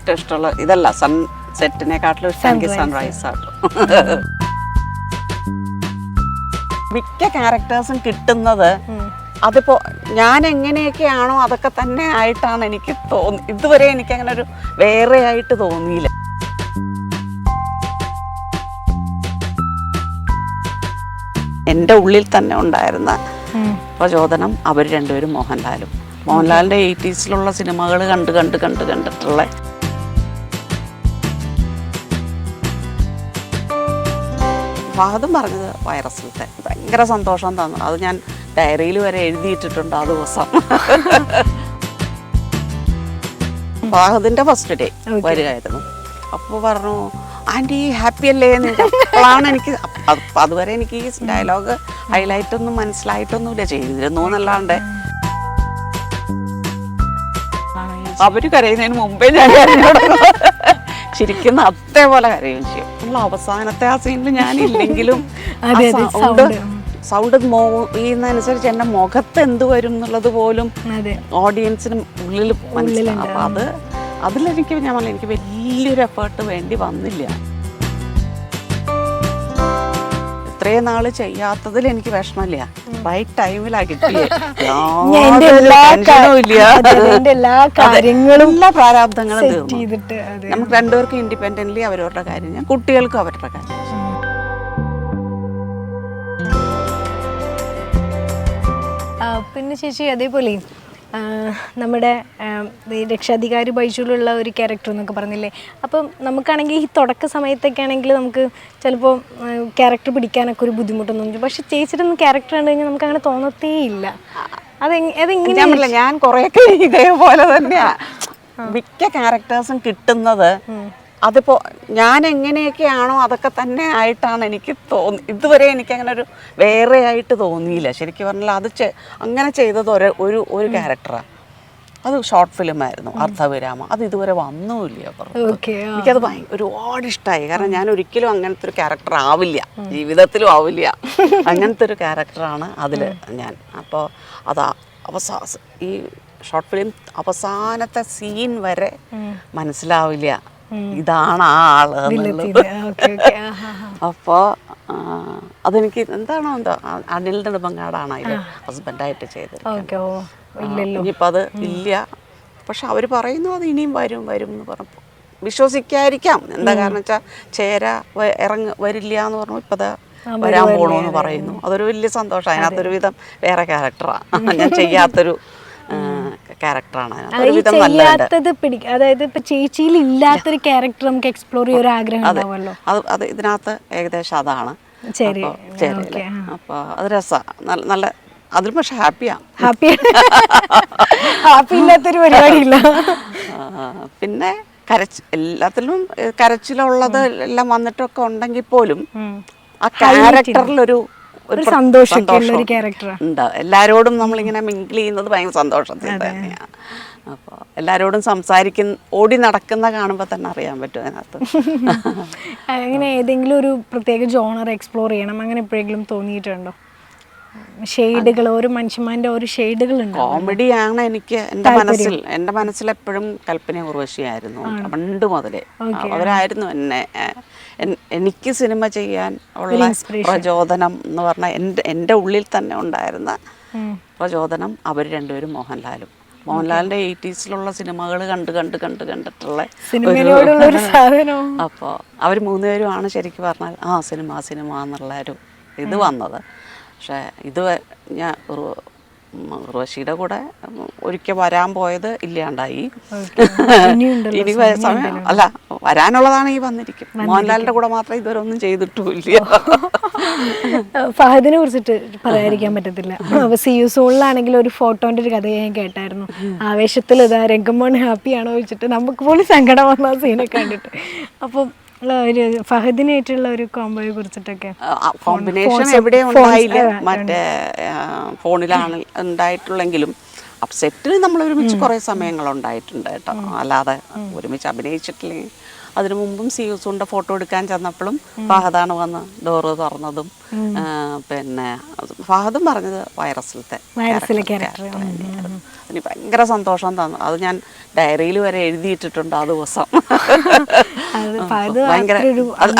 ഏറ്റവും ഇഷ്ടമുള്ള ഇതല്ല സൺ സെറ്റിനെക്കാട്ടിലും ഇഷ്ടം എനിക്ക് സൺറൈസ് ആട്ടോ മിക്ക ക്യാരക്ടേഴ്സും കിട്ടുന്നത് അതിപ്പോ ഞാൻ എങ്ങനെയൊക്കെയാണോ അതൊക്കെ തന്നെ ആയിട്ടാണ് എനിക്ക് തോന്നി ഇതുവരെ എനിക്ക് അങ്ങനെ ഒരു വേറെ ആയിട്ട് തോന്നിയില്ല. എന്റെ ഉള്ളിൽ തന്നെ ഉണ്ടായിരുന്ന പ്രചോദനം അവർ രണ്ടുപേരും മോഹൻലാലും. മോഹൻലാലിന്റെ എയ്റ്റീസിലുള്ള സിനിമകൾ കണ്ട് കണ്ട് കണ്ട് കണ്ടിട്ടുള്ള ഫഹദും പറഞ്ഞത് വൈറസിലത്തെ ഭയങ്കര സന്തോഷം തന്നു. അത് ഞാൻ ഡയറിയിൽ വരെ എഴുതിയിട്ടിട്ടുണ്ട് ആ ദിവസം. ഫഹദിന്റെ ഫസ്റ്റ് ഡേ വരികയായിരുന്നു. അപ്പോൾ പറഞ്ഞു ആന്റി ഹാപ്പി അല്ലേ? എന്ന്. അപ്പോഴാണ് എനിക്ക് അതുവരെ എനിക്ക് ഈ ഡയലോഗ് ഹൈലൈറ്റ് ഒന്നും മനസ്സിലായിട്ടൊന്നുമില്ല. ചെയ്തിരുന്നു എന്നല്ലാണ്ട്. അവർ കരയുന്നതിന് മുമ്പേ ഞാൻ കരഞ്ഞു. ചിരിക്കുന്ന അതേപോലെ കരയും ചെയ്യും. നമ്മൾ അവസാനത്തെ ആ സീനിൽ ഞാനില്ലെങ്കിലും സൗണ്ട്. സൗണ്ട് ചെയ്യുന്നതനുസരിച്ച് എന്റെ മുഖത്ത് എന്ത് വരും എന്നുള്ളത് പോലും ഓഡിയൻസിന് ഉള്ളിൽ മനസ്സിലാവും. അപ്പം അത് അതിലെനിക്ക് ഞാൻ എനിക്ക് വലിയൊരു എഫേർട്ട് വേണ്ടി വന്നില്ല. ഇത്രയും നാൾ ചെയ്യാത്തതിൽ എനിക്ക് വിഷമമില്ല. റൈറ്റ് ടൈമിലാ കിട്ടിയേ. ഞാൻ എന്റെ എല്ലാ ഇല്ല. അതെ, അതെ, എന്റെ എല്ലാ കാര്യങ്ങളും എല്ലാ പ്രാരാബ്ദങ്ങളും സെറ്റ് തീർന്നു. ചെയ്തിട്ട് നമുക്ക് രണ്ടുപേർക്കും ഇൻഡിപെൻഡന്റ്ലി അവരവരുടെ കാര്യം കുട്ടികൾക്കും അവരുടെ കാര്യം പിന്നെ ചേച്ചി അതേപോലെ നമ്മുടെ രക്ഷാധികാരി ബൈജുലുള്ള ഒരു ക്യാരക്ടർ എന്നൊക്കെ പറഞ്ഞില്ലേ? അപ്പം നമുക്കാണെങ്കിൽ ഈ തുടക്ക സമയത്തൊക്കെ ആണെങ്കിൽ നമുക്ക് ചിലപ്പോൾ ക്യാരക്ടർ പിടിക്കാനൊക്കെ ഒരു ബുദ്ധിമുട്ടൊന്നും തോന്നും. പക്ഷെ ചേച്ചിയുടെ ഒന്നും ക്യാരക്ടർ കണ്ടു കഴിഞ്ഞാൽ നമുക്ക് അങ്ങനെ തോന്നത്തേ ഇല്ല അതെങ് അതെങ്ങനെ ഞാൻ കുറേയൊക്കെ ഞാൻ കുറെയൊക്കെ ഇതേപോലെ തന്നെയാ. മിക്ക ക്യാരക്ടേഴ്സും കിട്ടുന്നത് അതിപ്പോ ഞാൻ എങ്ങനെയൊക്കെയാണോ അതൊക്കെ തന്നെ ആയിട്ടാണ് എനിക്ക് തോന്നി ഇതുവരെ എനിക്ക് അങ്ങനെ ഒരു വേറെ ആയിട്ട് തോന്നിയില്ല. ശരിക്കും പറഞ്ഞാൽ അത് അങ്ങനെ ചെയ്തത് ഒരു ഒരു ഒരു ക്യാരക്ടറാണ് അത് ഷോർട്ട് ഫിലിം ആയിരുന്നു അർത്ഥവിരാമ അത് ഇതുവരെ വന്നുമില്ല പുറത്ത്. എനിക്കത് ഒരുപാട് ഇഷ്ടമായി കാരണം ഞാൻ ഒരിക്കലും അങ്ങനത്തെ ഒരു ക്യാരക്ടർ ആവില്ല. ജീവിതത്തിലും ആവില്ല. അങ്ങനത്തെ ഒരു ക്യാരക്ടറാണ് അതിൽ ഞാൻ. അപ്പോൾ അത് അവസാ ഈ ഷോർട്ട് ഫിലിം അവസാനത്തെ സീൻ വരെ മനസ്സിലാവില്ല. ഇതാണ് ആ ആൾ അപ്പോ അതെനിക്ക് എന്താണോ എന്തോ അനിലിന്റെ അനിൽ നെടുമ്പങ്ങാടാണ് അതിൽ ഹസ്ബൻഡായിട്ട് ചെയ്തത് ഇനിയിപ്പൊ ഇനിയിപ്പോൾ അത് ഇല്ല. പക്ഷെ അവർ പറയുന്നു അത് ഇനിയും വരും വരും എന്ന് പറഞ്ഞു വിശ്വസിക്കാതിരിക്കാം. എന്താ കാരണം വെച്ചാൽ ചേര ഇറങ്ങ വരില്ല എന്ന് പറഞ്ഞു ഇപ്പം ദാ വരാൻ പോണോന്ന് പറയുന്നു. അതൊരു വലിയ സന്തോഷം. അതിനകത്തൊരു വിധം വേറെ ക്യാരക്ടറാണ് ഞാൻ ചെയ്യാത്തൊരു ക്യാരക്ടറാണ് അതായത് ഇപ്പൊ ചേച്ചിയിൽ ഇല്ലാത്തൊരു ക്യാരക്ടർ നമുക്ക് എക്സ്പ്ലോർ ചെയ്യാൻ ഒരു ആഗ്രഹം ഉണ്ടാവുമല്ലോ. അത് ഇതിനകത്ത് ഏകദേശം അതാണ്. ശരി. അപ്പോൾ അത് രസമാണ് നല്ല അതിൽ പക്ഷെ ഹാപ്പിയാണ് ഹാപ്പി ഹാപ്പി ഇല്ലാത്തൊരു പരിപാടിയില്ല. പിന്നെ കരച്ച് എല്ലാത്തിലും കരച്ചിലുള്ളത് എല്ലാം വന്നിട്ടൊക്കെ ഉണ്ടെങ്കിൽ പോലും ആ ക്യാരക്ടറിലൊരു ഒരു സന്തോഷം ഉള്ള ഒരു ക്യാരക്ടറാണ് ഉണ്ട്. എല്ലാരോടും നമ്മളിങ്ങനെ മിങ്കിൾ ചെയ്യുന്നത് ഭയങ്കര സന്തോഷത്തിൽ തന്നെയാണ് അപ്പോൾ എല്ലാരോടും സംസാരിക്കുന്ന ഓടി നടക്കുന്ന കാണുമ്പോൾ തന്നെ അറിയാൻ പറ്റും അതിനകത്ത്. അങ്ങനെ ഏതെങ്കിലും ഒരു പ്രത്യേക ജോണർ എക്സ്പ്ലോർ ചെയ്യണം. അങ്ങനെ എപ്പോഴെങ്കിലും തോന്നിയിട്ടുണ്ടോ? ഷെയ്ഡുകൾ ഓരോ മനുഷ്യന്മാരുടെ ഓരോ ഷെയ്ഡുകൾ കോമഡി കോമഡിയാണ് എനിക്ക് എന്റെ മനസ്സിൽ എന്റെ മനസ്സിൽ എപ്പോഴും കൽപ്പന ഉർവശിയായിരുന്നു പണ്ട് മുതലേ. അവരായിരുന്നു എന്നെ എനിക്ക് സിനിമ ചെയ്യാൻ ഉള്ള പ്രചോദനം എന്ന് പറഞ്ഞാൽ എന്റെ എന്റെ ഉള്ളിൽ തന്നെ ഉണ്ടായിരുന്ന പ്രചോദനം അവർ രണ്ടുപേരും മോഹൻലാലും. മോഹൻലാലിന്റെ എയ്റ്റീസിലുള്ള സിനിമകൾ കണ്ട് കണ്ട് കണ്ട് കണ്ടിട്ടുള്ള അപ്പോൾ അവർ മൂന്നുപേരുമാണ് ശരിക്കും പറഞ്ഞാൽ ആ സിനിമ സിനിമ എന്നുള്ള ഒരു ഇത് വന്നത്. പക്ഷേ ഇത് ഞാൻ ഉർവശിയുടെ കൂടെ ഒരിക്കൽ വരാൻ പോയത് ഇല്ലാണ്ടായി. ഇനി സമയം അല്ല വരാനുള്ളതാണ് ഈ വന്നിരിക്കും. മോഹൻലാലിന്റെ കൂടെ മാത്രം ഇതുവരെ ഒന്നും ചെയ്തിട്ടുമില്ല. ഫഹദിനെ കുറിച്ചിട്ട് പറയാതിരിക്കാൻ പറ്റത്തില്ല. സി യു സോളിലാണെങ്കിൽ ഒരു ഫോട്ടോന്റെ ഒരു കഥ ഞാൻ കേട്ടായിരുന്നു. ആവേശത്തിൽ ഇതാ ഹാപ്പി ആണോ വെച്ചിട്ട് നമുക്ക് പോലും സങ്കടം വന്ന ആ സീനൊക്കെ കണ്ടിട്ട്. അപ്പം ഒരു ഫഹദിനായിട്ടുള്ള ഒരു കോംബോയെ കുറിച്ചിട്ടൊക്കെ കോമ്പിനേഷൻ എവിടെ ഉണ്ടായില്ല. മറ്റേ ഫോണിലാണ് ഉണ്ടായിട്ടുള്ളെങ്കിലും സെറ്റിൽ നമ്മൾ ഒരുമിച്ച് കുറേ സമയങ്ങൾ ഉണ്ടായിട്ടുണ്ട് കേട്ടോ അല്ലാതെ ഒരുമിച്ച് അഭിനയിച്ചിട്ടില്ലെങ്കിൽ അതിനു മുമ്പും സിയൂസുണ്ട ഫോട്ടോ എടുക്കാൻ ചെന്നപ്പോഴും ഫഹദാണ് വന്ന് ഡോറ് തുറന്നതും പിന്നെ ഫഹദും പറഞ്ഞത് വൈറസിലത്തെ. അതിന് ഭയങ്കര സന്തോഷം തന്നു. അത് ഞാൻ ഡയറിയിൽ വരെ എഴുതിയിട്ടിട്ടുണ്ട് ആ ദിവസം. ഭയങ്കര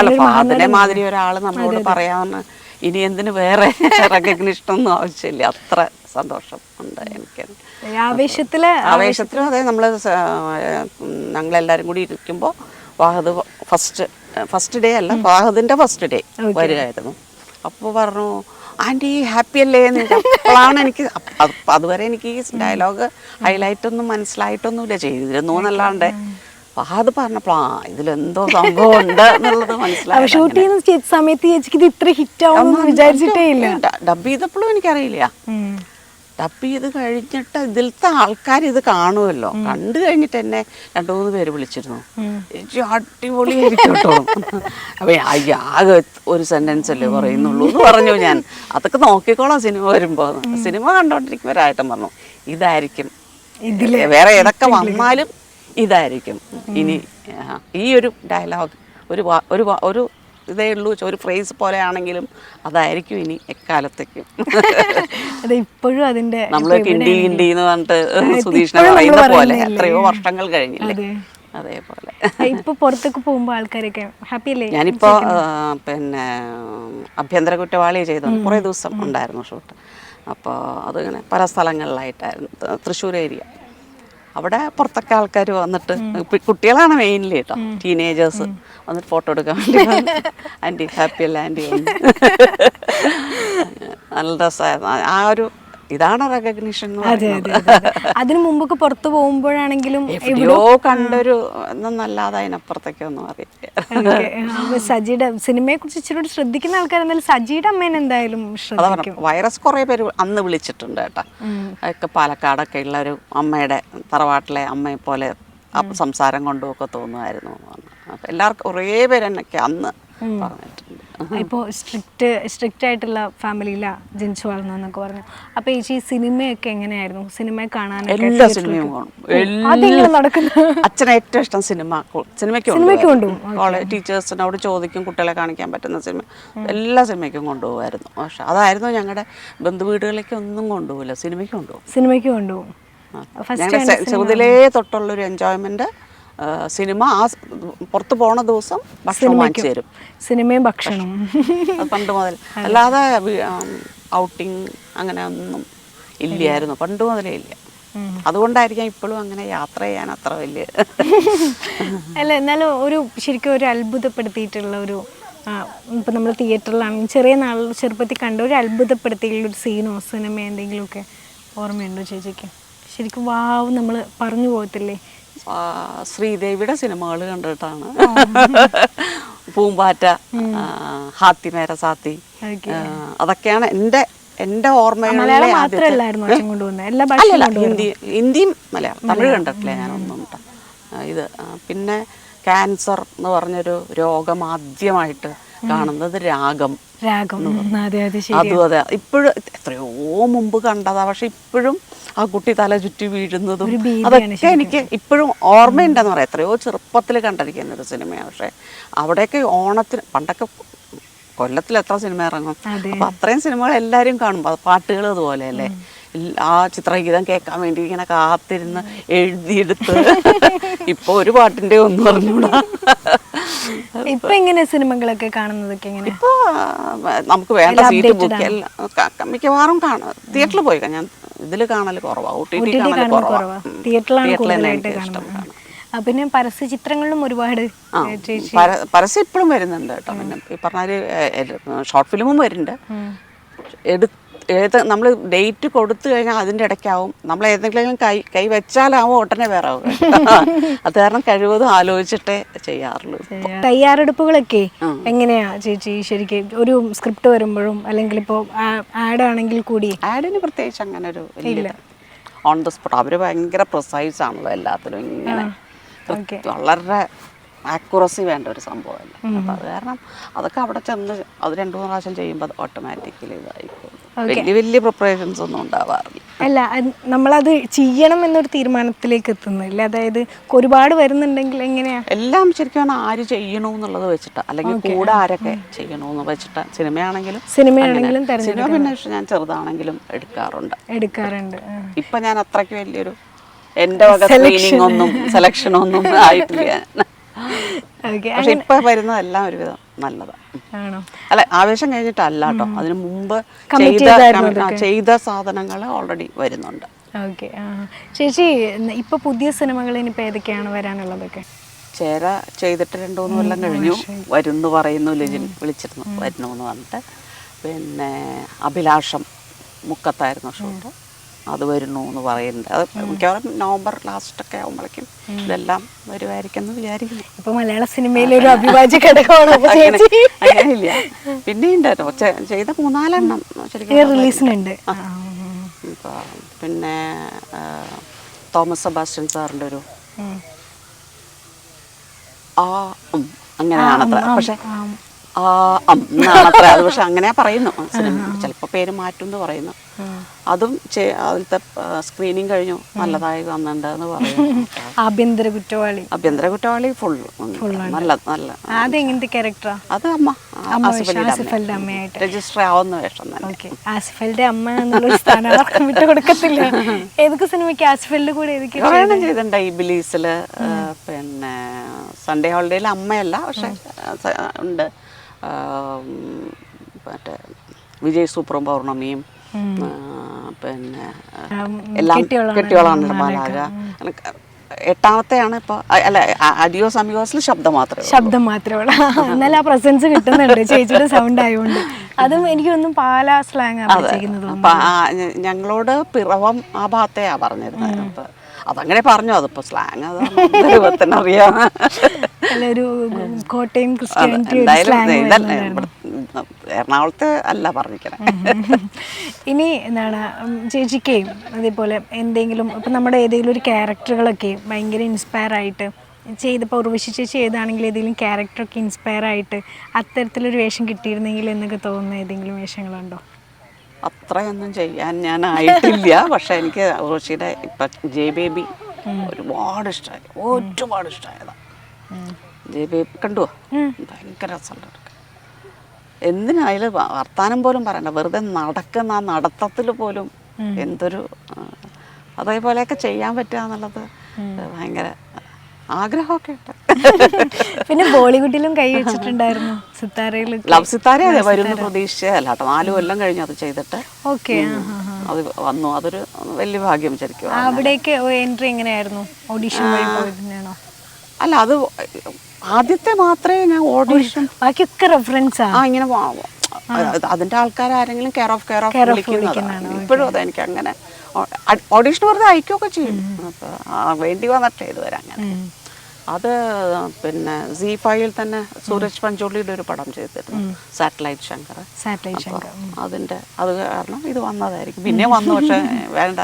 അല്ല ഫഹദിനെ മാതിരി ഒരാൾ നമ്മളോട് പറയാമെന്ന് ഇനി എന്തിനു വേറെ റെക്കഗ്നിഷൻ ഒന്നും ആവശ്യമില്ല. അത്ര സന്തോഷം ഉണ്ട് എനിക്ക്. ആവേശത്തിൽ ആവേശത്തിലും അതെ നമ്മൾ ഞങ്ങളെല്ലാരും കൂടി ഇരിക്കുമ്പോൾ വാഹദ് ഫസ്റ്റ് ഫസ്റ്റ് ഡേ അല്ല വാഹദിന്റെ ഫസ്റ്റ് ഡേ വരികയായിരുന്നു. അപ്പോൾ പറഞ്ഞു ആന്റി ഹാപ്പി അല്ലേ? എന്ന് ചോദിച്ചു. അപ്പോഴാണ് എനിക്ക് അതുവരെ എനിക്ക് ഈ ഡയലോഗ് ഹൈലൈറ്റൊന്നും മനസ്സിലായിട്ടൊന്നുമില്ല. ചെയ്തിരുന്നു എന്നല്ലാണ്ട് വാഹദ് പറഞ്ഞപ്പോൾ ആ ഇതിലെന്തോ സംഭവം ഉണ്ട് എന്നുള്ളത് മനസ്സിലായി ഷൂട്ട് ചെയ്യുന്ന സമയത്ത് ചേച്ചിക്ക് ഇത് ഇത്ര ഹിറ്റ് ആവും വിചാരിച്ചിട്ടേ ഇല്ല. ഡബ് ചെയ്തപ്പോഴും എനിക്കറിയില്ല. ഉം. ഇത് കഴിഞ്ഞിട്ട് ഇതിലത്തെ ആൾക്കാർ ഇത് കാണുമല്ലോ കണ്ടു കഴിഞ്ഞിട്ട് എന്നെ രണ്ടു മൂന്ന് പേര് വിളിച്ചിരുന്നു. അടിപൊളിയായിരിക്കും കേട്ടോ. അപ്പൊ ആകെ ഒരു സെന്റൻസ് അല്ലേ പറയുന്നുള്ളൂ എന്ന് പറഞ്ഞു ഞാൻ. അതൊക്കെ നോക്കിക്കോളാം സിനിമ വരുമ്പോ. സിനിമ കണ്ടോണ്ടിരിക്കുന്നവരായിട്ടും പറഞ്ഞു. ഇതായിരിക്കും. ഇതിലെ വേറെ ഇടക്ക വന്നാലും ഇതായിരിക്കും. ഇനി ഈ ഒരു ഡയലോഗ് ഒരു ഒരു ഒരു ഇതേ ഉള്ളൂ. ഒരു ഫ്രേസ് പോലെ ആണെങ്കിലും അതായിരിക്കും ഇനി എക്കാലത്തേക്കും. അത് ഇപ്പോഴും അതിന്റെ നമ്മൾ കിണ്ടി കിണ്ടി എന്ന് പറഞ്ഞിട്ട് സുധീഷിനെ പറയുന്ന പോലെ? എത്രയോ വർഷങ്ങൾ കഴിഞ്ഞില്ലേ? അതെ. അതേപോലെ. ഇപ്പൊ പുറത്തേക്ക് പോകുമ്പോ ആൾക്കാരൊക്കെ ഹാപ്പി അല്ലേ? ഞാനിപ്പോ പിന്നെ ആഭ്യന്തര കുറ്റവാളി ചെയ്തു കുറേ ദിവസം ഉണ്ടായിരുന്നു ഷൂട്ട് അപ്പോൾ അതിങ്ങനെ പല സ്ഥലങ്ങളിലായിട്ടായിരുന്നു. തൃശ്ശൂർ ഏരിയ അവിടെ പുറത്തൊക്കെ ആൾക്കാർ വന്നിട്ട് കുട്ടികളാണ് മെയിൻലി കേട്ടോ ടീനേജേഴ്സ് വന്നിട്ട് ഫോട്ടോ എടുക്കാൻ വേണ്ടി ആന്റി ഹാപ്പി അല്ല ആന്റി നല്ല രസമായിരുന്നു ആ ഒരു ഇതാണ് റെക്കഗ്നിഷൻ അതെ അതെ അതെ, അതെ. അതിനു മുമ്പൊക്കെ പുറത്തു പോകുമ്പോഴാണെങ്കിലും എവിടെയോ കണ്ടൊരു എന്നല്ലാതെ അതിനപ്പുറത്തേക്കൊന്നും അറിയില്ല. ഓക്കേ, സജിയുടെ സിനിമയെ കുറിച്ച് ഇച്ചിരി ശ്രദ്ധിക്കുന്ന ആൾക്കാർ എന്തായാലും സജിയുടെ അമ്മേനെ എന്തായാലും വൈറസ് കുറെ പേര് അന്ന് വിളിച്ചിട്ടുണ്ട് കേട്ടോ. ഒക്കെ പാലക്കാടൊക്കെ ഉള്ള ഒരു അമ്മയുടെ തറവാട്ടിലെ അമ്മയെ പോലെ സംസാരം കൊണ്ടുമൊക്കെ തോന്നുമായിരുന്നു എല്ലാവർക്കും കുറേ പേര് എന്നൊക്കെ അന്ന്. പറഞ്ഞിട്ടുണ്ട് ഇപ്പോ സ്ട്രിക്റ്റ് സ്ട്രിക്റ്റ് ആയിട്ടുള്ള ഫാമിലിയിലാ ജനിച്ചു വളർന്നതെന്നൊക്കെ പറഞ്ഞു. അപ്പൊ ഈ സിനിമയൊക്കെ എങ്ങനെയായിരുന്നു? സിനിമ കാണാൻ എല്ലാ സിനിമയും കാണും നടക്കുന്നത്? അച്ഛന് ഏറ്റവും ഇഷ്ടം സിനിമ. സിനിമയ്ക്ക് കോളേജ് ടീച്ചേഴ്സിനോട് ചോദിക്കും കുട്ടികളെ കാണിക്കാൻ പറ്റുന്ന സിനിമ. എല്ലാ സിനിമയ്ക്കും കൊണ്ടുപോകുമായിരുന്നു പക്ഷെ അതായിരുന്നു ഞങ്ങളുടെ ബന്ധുവീടുകളിലേക്ക് ഒന്നും കൊണ്ടുപോകില്ല. സിനിമയ്ക്ക് കൊണ്ടുപോകും. സിനിമയ്ക്ക് കൊണ്ടുപോകും. ഫസ്റ്റ് തൊട്ടുള്ള ഒരു എൻജോയ്മെന്റ് സിനിമ ആ പുറത്ത് പോണ ദിവസം ഭക്ഷണം വാങ്ങിച്ചു തരും. സിനിമയും ഭക്ഷണവും അത് പണ്ട് മുതൽ. അല്ലാതെ ഔട്ടിങ് അങ്ങനെ ഒന്നും ഇല്ലായിരുന്നു. പണ്ട് മുതലേ ഇല്ല. അതുകൊണ്ടായിരിക്കാം ഇപ്പോഴും അങ്ങനെ യാത്ര ചെയ്യാൻ അത്ര വലിയ അല്ല എന്നാലും ഒരു ശരിക്കും ഒരു അത്ഭുതപ്പെടുത്തിയിട്ടുള്ള ഒരു ഇപ്പം നമ്മൾ തിയേറ്ററിലാണെങ്കിൽ ചെറിയ നാൾ ചെറുപ്പത്തിൽ കണ്ട ഒരു അത്ഭുതപ്പെടുത്തിയിട്ടുള്ള ഒരു സീനോ സിനിമ എന്തെങ്കിലുമൊക്കെ ഓർമ്മയുണ്ടോ ചേച്ചിക്ക്? ശരിക്കും വാവ് നമ്മൾ പറഞ്ഞു പോകത്തില്ലേ? ശ്രീദേവിയുടെ സിനിമകൾ കണ്ടിട്ടാണ്. പൂമ്പാറ്റ ഹാത്തി മേര സാത്തി അതൊക്കെയാണ് എന്റെ എന്റെ ഹിന്ദി ഹിന്ദിയും മലയാളം തമിഴ് കണ്ടിട്ടില്ല ഞാനൊന്നും ഇത് പിന്നെ ക്യാൻസർ എന്ന് പറഞ്ഞൊരു രോഗം ആദ്യമായിട്ട് കാണുന്നത് രാഗം. രാഗം. അതും അതെ. ഇപ്പോഴും എത്രയോ മുമ്പ് കണ്ടതാ പക്ഷെ ഇപ്പോഴും ആ കുട്ടി തല ചുറ്റി വീഴുന്നതും അതൊക്കെ എനിക്ക് ഇപ്പോഴും ഓർമ്മയുണ്ടെന്ന് പറയാം. എത്രയോ ചെറുപ്പത്തിൽ കണ്ടിരിക്കുന്ന ഒരു സിനിമയാണ് പക്ഷേ അവിടെയൊക്കെ ഓണത്തിന് പണ്ടൊക്കെ കൊല്ലത്തിൽ എത്ര സിനിമ ഇറങ്ങും. അപ്പം അത്രയും സിനിമകൾ എല്ലാവരും കാണും. പാട്ടുകൾ അതുപോലെ അല്ലേ? ആ ചിത്രഗീതം കേൾക്കാൻ വേണ്ടി ഇങ്ങനെ കാത്തിരുന്ന് എഴുതിയെടുത്ത് ഇപ്പൊ ഒരു പാട്ടിന്റെ ഒന്നും പറഞ്ഞൂടാ ഇപ്പൊ ഇങ്ങനെ സിനിമകളൊക്കെ കാണുന്നതൊക്കെ എങ്ങനെ? ഇപ്പൊ നമുക്ക് വേണ്ട സീറ്റ് ബുക്ക് മിക്കവാറും കാണാം. തിയേറ്ററിൽ പോയി ഞാൻ ഇതിൽ കാണൽ കുറവാണ് ഒ ടി ടി കാണൽ തിയേറ്ററിൽ തന്നെ എനിക്ക് ഇഷ്ടം പിന്നെ പരസ്യ ചിത്രങ്ങളിലും ഒരുപാട് പരസ്യം ഇപ്പോഴും വരുന്നുണ്ട് കേട്ടോ പിന്നെ ഈ പറഞ്ഞാൽ ഷോർട്ട് ഫിലിമും വരുന്നുണ്ട്. എടു ഏത് നമ്മൾ ഡേറ്റ് കൊടുത്തു കഴിഞ്ഞാൽ അതിന്റെ ഇടയ്ക്കാവും. നമ്മൾ ഏതെങ്കിലും കൈ കൈ വെച്ചാലാവും ഉടനെ വേറെ ആവും അത് കാരണം കഴിവതും ആലോചിച്ചിട്ടേ ചെയ്യാറുള്ളൂ തയ്യാറെടുപ്പുകളൊക്കെ എങ്ങനെയാ ചേച്ചി? ശരിക്കും ഒരു സ്ക്രിപ്റ്റ് വരുമ്പോഴും അല്ലെങ്കിൽ ഇപ്പോൾ ആഡ് ആണെങ്കിൽ കൂടി? ആഡിന് പ്രത്യേകിച്ച് അങ്ങനെ ഒരു ഇല്ല. ഓൺ ദ സ്പോട്ട് അവർ ഭയങ്കര പ്രിസൈസ് ആണല്ലോ എല്ലാത്തിലും ഇങ്ങനെ. വളരെ ആക്യുറസി വേണ്ട ഒരു സംഭവമല്ല. അപ്പം അത് കാരണം അതൊക്കെ അവിടെ ചെന്ന് അത് രണ്ടു മൂന്ന് പ്രാവശ്യം ചെയ്യുമ്പോൾ അത് ഓട്ടോമാറ്റിക്കലി ഇതായിക്കോളും വലിയ വലിയ പ്രിപ്പറേഷൻസ് ഒന്നും ഉണ്ടാവാറില്ല. അല്ല നമ്മളത് ചെയ്യണം എന്നൊരു തീരുമാനത്തിലേക്ക് എത്തുന്നില്ല? അതായത് ഒരുപാട് വരുന്നുണ്ടെങ്കിൽ എങ്ങനെയാ? എല്ലാം ശരിക്കും ആര് ചെയ്യണോ എന്നുള്ളത് വെച്ചിട്ട് അല്ലെങ്കിൽ കൂടെ ആരൊക്കെ ചെയ്യണോന്ന് വെച്ചിട്ട് സിനിമയാണെങ്കിലും സിനിമയാണെങ്കിലും. സിനിമ പിന്നെ ഞാൻ ചെറുതാണെങ്കിലും എടുക്കാറുണ്ട്. എടുക്കാറുണ്ട്. ഇപ്പൊ ഞാൻ അത്രയ്ക്ക് വലിയൊരു എന്റെ വക സ്ക്രീനിങ് ഒന്നും സെലക്ഷൻ ഒന്നും ആയിട്ടില്ല പക്ഷെ ഇപ്പൊ വരുന്നതെല്ലാം ഒരുവിധം നല്ലതാണ് അല്ല ആവേശം കഴിഞ്ഞിട്ടല്ല കേട്ടോ. അതിന് മുമ്പ് ചെയ്ത ചെയ്ത സാധനങ്ങൾ ഓൾറെഡി വരുന്നുണ്ട്. ഓക്കെ ചേച്ചി ഇപ്പൊ പുതിയ സിനിമകൾ ഇനിയിപ്പോ ഏതൊക്കെയാണ് വരാനുള്ളതൊക്കെ? ചേര ചെയ്തിട്ട് രണ്ടു മൂന്ന് കൊല്ലം കഴിഞ്ഞു. വരുന്നു പറയുന്നു ലിജിൻ വിളിച്ചിരുന്നു വരുന്നു എന്ന് പറഞ്ഞിട്ട്. പിന്നെ അഭിലാഷം മുക്കത്തായിരുന്നു ഷൂട്ട്. അത് വരുന്നു എന്ന് പറയുന്നുണ്ട്. അത് മിക്കവാറും നവംബർ ലാസ്റ്റ് ഒക്കെ ആകുമ്പോഴേക്കും ഇതെല്ലാം വരുമായിരിക്കും എന്ന് വിചാരിക്കുന്നു. ഇപ്പൊ മലയാള സിനിമയിൽ ഒരു അഭിവാജ്യ ഘടകമാണ് അങ്ങനെ. അങ്ങനെയില്ല. പിന്നെയുണ്ടായിരുന്നു ചെ- ചെയ്ത മൂന്നാലെണ്ണം ശരിക്കും റിലീസിനുണ്ട്? പിന്നെ തോമസ് സെബാസ്റ്റ്യൻ സാറിന്റെ ഒരു ആ അങ്ങനെയാണത്ര. പക്ഷെ ആ അം എന്നാണത്ര. അത് പക്ഷെ അങ്ങനെയാ പറയുന്നു. സിനിമ ചിലപ്പോൾ പേര് മാറ്റും എന്ന് പറയുന്നു. അതും അതിലത്തെ സ്ക്രീനിങ് കഴിഞ്ഞു. നല്ലതായി വന്നിട്ടുണ്ട് എന്ന് പറയുന്നു. ആഭ്യന്തര കുറ്റവാളി. ആഭ്യന്തര കുറ്റവാളി ഫുൾ നല്ല നല്ല. അത് എങ്ങനത്തെ ക്യാരക്ടറാ അത് അമ്മ. ആസിഫലിന്റെ അമ്മയായിട്ട് രജിസ്റ്റർ ആവുന്ന വേഷം ആസിഫലിന്റെ അമ്മ എന്നുള്ളൊരു സ്ഥാനം ആർക്കും വിട്ടു കൊടുക്കത്തില്ല. ഏതൊക്കെ സിനിമയ്ക്ക് ആസിഫലിന്റെ കൂടെ ഏതൊക്കെ ചെയ്തിട്ടുണ്ട് ഈ ബിലീസിൽ പിന്നെ സൺഡേ ഹോളിഡേയിൽ അമ്മയല്ല പക്ഷെ ഉണ്ട്. മറ്റേ വിജയ് സൂപ്രം പൗർണമിയും. പിന്നെ എല്ലാം കെട്ടിയോളാണ് കെട്ടിയോളാണ് ബാലാക അങ്ങനെ ക- എട്ടാമത്തെയാണ് ഇപ്പൊ അല്ല അഡിയോ അഡിയോസ് ശബ്ദം മാത്രമേ. ശബ്ദം മാത്രമേ ഉള്ളൂ. എന്നാൽ ആ പ്രസൻസ് കിട്ടുന്നുണ്ട്. ചേച്ചിയുടെ സൗണ്ട് ആയതുകൊണ്ട് അതും എനിക്കൊന്നും പാലാ സ്ലാങ് ഞങ്ങളോട് പിറവം ആ ഭാഗത്തെയാ പറഞ്ഞിരുന്നത്. അപ്പൊ അതങ്ങനെ പറഞ്ഞു. അതിപ്പോ സ്ലാങ് അറിയാം. കോട്ടയം എറണാകുളത്ത് അല്ല പറഞ്ഞിരിക്കണേ. ഇനി എന്താണ് ചേച്ചിക്ക് അതേപോലെ എന്തെങ്കിലും ഇപ്പം നമ്മുടെ ഏതെങ്കിലും ഒരു ക്യാരക്ടറുകളൊക്കെ ഭയങ്കര ഇൻസ്പയർ ആയിട്ട് ചെയ്തപ്പോൾ ഉർവശി ചേച്ചി ഏതാണെങ്കിലും ഏതെങ്കിലും ക്യാരക്ടറൊക്കെ ഇൻസ്പയർ ആയിട്ട് അത്തരത്തിലൊരു വേഷം കിട്ടിയിരുന്നെങ്കിൽ എന്നൊക്കെ തോന്നുന്ന ഏതെങ്കിലും വേഷങ്ങളുണ്ടോ? അത്രയൊന്നും ചെയ്യാൻ ഞാൻ ആയിട്ടില്ല. പക്ഷെ എനിക്ക് റോഷിയുടെ ഇപ്പൊ ജെ ബേബി ഒരുപാട് ഇഷ്ടമായി ഒരുപാട് ഇഷ്ടമായതാ ജെ ബേബി കണ്ടുവോ ഭയങ്കര രസമുണ്ട് എന്തിനായാലും വർത്താനം പോലും പറയണ്ട. വെറുതെ നടക്കുന്ന ആ നടത്തത്തിൽ പോലും എന്തൊരു അതേപോലെയൊക്കെ ചെയ്യാൻ പറ്റുക എന്നുള്ളത് ഭയങ്കര ആഗ്രഹമൊക്കെ ഉണ്ട്. പിന്നെ ബോളിവുഡിലും കൈ വെച്ചിട്ടുണ്ടായിരുന്നു. സിത്താരയിൽ ലവ് സിത്താര അതെ വരുന്ന പ്രതീക്ഷയല്ല കേട്ടോ നാല് കൊല്ലം കഴിഞ്ഞു അത് ചെയ്തിട്ട്. ഓക്കെ അത് വന്നു. അതൊരു വലിയ ഭാഗ്യം ശരിക്കും അവിടേക്ക് എൻട്രി എങ്ങനെയായിരുന്നു? ഓഡിഷൻ വഴി പോയിരുന്നാണോ അല്ല അത് ആദ്യത്തെ മാത്രമേ ഞാൻ ഓഡിഷൻ ബാക്കിയൊക്കെ റെഫറൻസ്? ആ ഇങ്ങനെ അതിന്റെ ആൾക്കാർ ആരെങ്കിലും കെയർ ഓഫ് കെയർ ഓഫ് വിളിക്കുന്നതാണ് ഇപ്പോഴും അതെ എനിക്ക് അങ്ങനെ ഓഡീഷൻ വെറുതെ അയക്കുകയൊക്കെ ചെയ്യും. അപ്പൊ വേണ്ടി വന്നിട്ടേ ഇതുവരെ അങ്ങനെ. അത് പിന്നെ സി ഫൈവിൽ തന്നെ സൂരജ് പഞ്ചോളിയുടെ ഒരു പടം ചെയ്തിരുന്നു സാറ്റലൈറ്റ് ശങ്കർ. സാറ്റലൈറ്റ് ശങ്കർ. അതിന്റെ അത് കാരണം ഇത് വന്നതായിരിക്കും. പിന്നെ വന്നു പക്ഷെ വേണ്ട.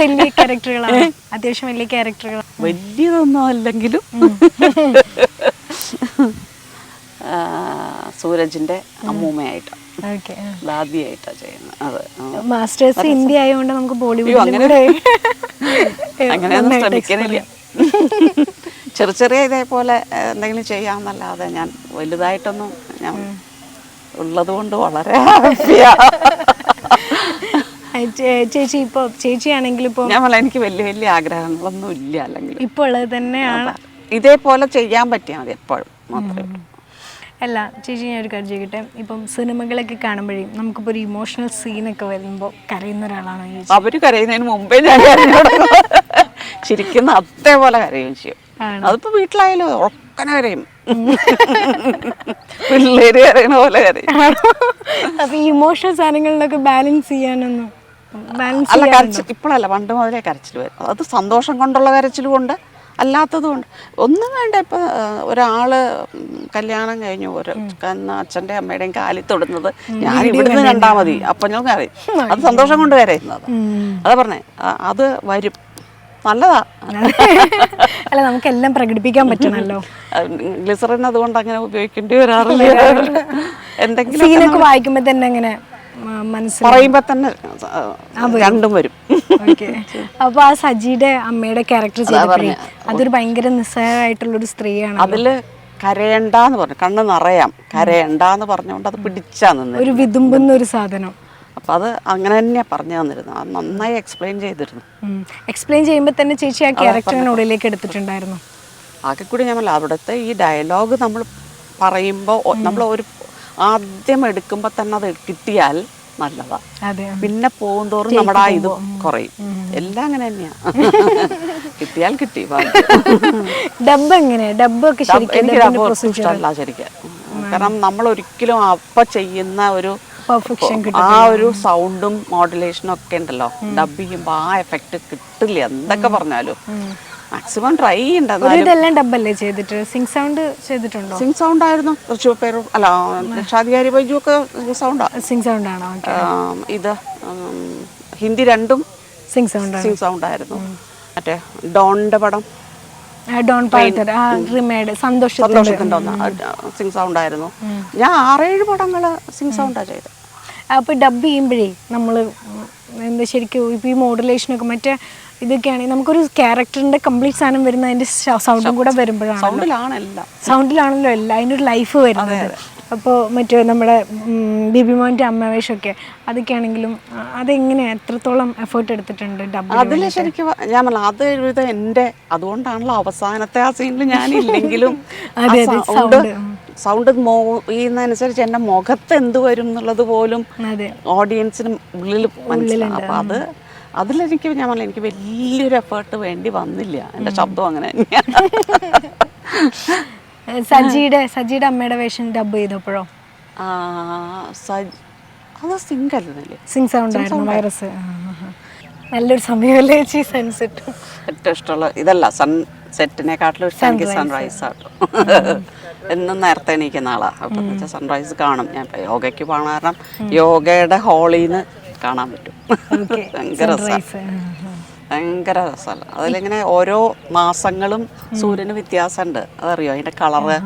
വലിയ ക്യാരക്ടറുകളാണ്. അത്യാവശ്യം വലിയ വലിയതൊന്നും അല്ലെങ്കിലും. സൂരജിന്റെ അമ്മൂമ്മയായിട്ട്. ഓക്കെ ദാദിയായിട്ടാണ് ചെയ്യുന്നത്. അത് മാസ്റ്റേഴ്സ് ഹിന്ദി ആയതുകൊണ്ട് നമുക്ക് ബോളിവുഡ് അങ്ങനെ- കൂടെ ശ്രമിക്കണില്ല ചെറിയ ചെറിയ ഇതേപോലെ എന്തെങ്കിലും ചെയ്യാമെന്നല്ലാതെ ഞാൻ വലുതായിട്ടൊന്നും ഞാൻ ഉള്ളത് കൊണ്ട് വളരെ ചേച്ചി ഇപ്പോൾ ചേച്ചിയാണെങ്കിൽ ഇപ്പോൾ ഞാൻ പറഞ്ഞ എനിക്ക് വലിയ വലിയ ആഗ്രഹങ്ങളൊന്നും ഇല്ല അല്ലെങ്കിൽ. ഇപ്പോൾ ഉള്ളത് തന്നെയാണ് ഇതേപോലെ ചെയ്യാൻ പറ്റിയാൽ മതി എപ്പോഴും മാത്രമേ അല്ല ചേച്ചി ഞാൻ ഒരു കാര്യം ചെയ്യട്ടെ ഇപ്പം സിനിമകളൊക്കെ കാണുമ്പോഴേ നമുക്കിപ്പോൾ ഒരു ഇമോഷണൽ സീനൊക്കെ വരുമ്പോ കരയുന്ന ഒരാളാണോ അവർ കരയുന്നതിന് മുമ്പേ ഞാൻ ചിരിക്കുന്ന അതേപോലെ കരയും ചെയ്യും? അതിപ്പോ വീട്ടിലായാലും ഉറക്കനെ കരയും. പിള്ളേര് കരയണ പോലെ കരയും. ഇമോഷണൽ സാധനങ്ങളിലൊക്കെ ബാലൻസ് ചെയ്യാനൊന്നും അല്ല കരച്ചിൽ ഇപ്പോഴല്ല പണ്ട് മുതലേ കരച്ചിൽ വരും അത് സന്തോഷം കൊണ്ടുള്ള കരച്ചിലും ഉണ്ട് അല്ലാത്തതും ഉണ്ട്. ഒന്നും വേണ്ട ഇപ്പൊ ഒരാൾ കല്യാണം കഴിഞ്ഞു ഒരു കന്ന അച്ഛന്റെ അമ്മയുടെയും കാലി തൊടുന്നത് ഞാൻ ഇവിടുന്ന് കണ്ടാൽ മതി. അപ്പം ഞാൻ കരയും. അത് സന്തോഷം കൊണ്ട് കരയുന്നത്. അതാ പറഞ്ഞേ അത് വരും. നല്ലതാ. അല്ല നമുക്കെല്ലാം പ്രകടിപ്പിക്കാൻ പറ്റണല്ലോ ഗ്ലിസറിൻ അതുകൊണ്ട് അങ്ങനെ ഉപയോഗിക്കേണ്ടി വരാറില്ല. എന്തെങ്കിലും സീനൊക്കെ വായിക്കുമ്പോൾ തന്നെ അങ്ങനെ പറയുമ്പോ തന്നെ രണ്ടും വരും. അപ്പൊ ആ സജിയുടെ അമ്മയുടെ ക്യാരക്ടർ ചെയ്തപ്പോഴേ അതൊരു ഭയങ്കര നിസ്സാരമായിട്ടുള്ള ഒരു സ്ത്രീയാണ് അതിൽ കരയണ്ടെന്ന് പറഞ്ഞു. കണ്ണ് നിറയാം. കരയണ്ടെന്ന് പറഞ്ഞുകൊണ്ട് അത് പിടിച്ചാ നിന്ന് ഒരു വിതുമ്പുന്ന ഒരു സാധനം. അപ്പൊ അത് അങ്ങനെ തന്നെയാണ് പറഞ്ഞു തന്നിരുന്നത്. അത് നന്നായി എക്സ്പ്ലെയിൻ ചെയ്തിരുന്നു. എക്സ്പ്ലെയിൻ ചെയ്യുമ്പോൾ തന്നെ ചേച്ചി ആ ക്യാരക്ടറിനുള്ളിലേക്ക് എടുത്തിട്ടുണ്ടായിരുന്നു. ആകെ കൂടി ഞാൻ അവിടുത്തെ ഈ ഡയലോഗ് നമ്മൾ പറയുമ്പോൾ നമ്മൾ ഒരു ആദ്യം എടുക്കുമ്പോൾ തന്നെ അത് കിട്ടിയാൽ നല്ലതാ. പിന്നെ പോകും തോറും നമ്മുടെ ആ ഇത് കുറയും. എല്ലാം അങ്ങനെ തന്നെയാ. കിട്ടിയാൽ കിട്ടി. ഡബ് എങ്ങനെ? ഡബ് ഒക്കെ എനിക്ക് ഡബ് ഇഷ്ടമല്ല ശരിക്കും. കാരണം നമ്മൾ ഒരിക്കലും അപ്പ ചെയ്യുന്ന ഒരു പെർഫെക്ഷൻ ആ ഒരു സൗണ്ടും മോഡുലേഷനും ഒക്കെ ഉണ്ടല്ലോ. ഡബ് ചെയ്യുമ്പോൾ ആ എഫക്റ്റ് കിട്ടില്ല. എന്തൊക്കെ പറഞ്ഞാലും. മാക്സിമം ട്രൈ ചെയ്യണ്ട ഒരു ഇതെല്ലാം ഡബല്ലേ ചെയ്തിട്ട്? സിംഗ് സൗണ്ട് ചെയ്തിട്ടുണ്ടോ? സിംഗ് സൗണ്ട് ആയിരുന്നു. തൃശ്ശൂർ പേരും അല്ല രക്ഷാധികാരി ബൈജു ഒക്കെ സിംഗ് സൗണ്ടാ സിംഗ് സൗണ്ട് ആണോ? ഇത് ഹിന്ദി രണ്ടും സിംഗ് സൗണ്ട് സിംഗ് സൗണ്ട് ആയിരുന്നു. മറ്റേ ഡോണിന്റെ പടം. ഡോൺ ആ റിമേഡ്. സന്തോഷത്തിന്റെ സിംഗ് സൗണ്ട് ആയിരുന്നു. ഞാൻ ആറേഴ് പടങ്ങൾ സിംഗ് സൗണ്ടാ ചെയ്തത്. അപ്പോൾ ഡബ് ചെയ്യുമ്പോഴേ നമ്മൾ എന്താ ശരിക്കും ഇപ്പോൾ ഈ മോഡുലേഷനൊക്കെ മറ്റേ ഇതൊക്കെയാണെങ്കിൽ നമുക്കൊരു ക്യാരക്ടറിന്റെ കംപ്ലീറ്റ് സാധനം വരുന്ന അതിന്റെ സൗണ്ടും കൂടെ വരുമ്പോഴാണ് സൗണ്ടിലാണല്ലോ സൗണ്ടിലാണല്ലോ എല്ലാം. അതിനൊരു ലൈഫ് വരുന്നത്. അപ്പോൾ മറ്റേ നമ്മുടെ ബിബി മോന്റെ അമ്മവേഷമൊക്കെ അതൊക്കെ ആണെങ്കിലും അതെങ്ങനെ എത്രത്തോളം എഫേർട്ട് എടുത്തിട്ടുണ്ട് ഡബ് അതിൽ ശരിക്കും ഞാൻ പറഞ്ഞ അത് ഇത് എന്റെ അതുകൊണ്ടാണല്ലോ അവസാനത്തെ ആ സീനിൽ ഞാനില്ലെങ്കിലും സൗണ്ട് സൗണ്ട് ചെയ്യുന്നതനുസരിച്ച് എന്റെ മുഖത്ത് എന്ത് വരും എന്നുള്ളത് പോലും ഓഡിയൻസിന് ഉള്ളിൽ മനസ്സിലാവും അപ്പം അത് അതിലെനിക്ക് ഞാൻ പറഞ്ഞു എനിക്ക് വലിയൊരു എഫേർട്ട് വേണ്ടി വന്നില്ല. എന്റെ ശബ്ദം അങ്ങനെ തന്നെയാണ് സജിയുടെ സജിയുടെ അമ്മയുടെ വേഷം ഡബ് ചെയ്തപ്പോഴോ? അത് സിംഗ് സൗണ്ട് ആയിരുന്നു വൈറസ് നല്ലൊരു സമയമല്ലേ ചേച്ചി സൺസെറ്റ് ഏറ്റവും ഇഷ്ടമുള്ള ഇതല്ല സൺസെറ്റിനെ കാട്ടിലും ഇഷ്ടം സൺറൈസ് ആട്ടോ. എന്നും നേരത്തെ എണീക്കുന്ന ആളാണ് അപ്പം സൺറൈസ് കാണും. ഞാൻ ഇപ്പൊ യോഗയ്ക്ക് പോകണ കാരണം യോഗയുടെ ഹോളിന്ന് നിന്ന് കാണാൻ പറ്റും. ഭയങ്കര രസമാണ് ഭയങ്കര രസമല്ല അതിലിങ്ങനെ ഓരോ മാസങ്ങളും സൂര്യന് വ്യത്യാസമുണ്ട് അതറിയോ? അതിന്റെ കളറ്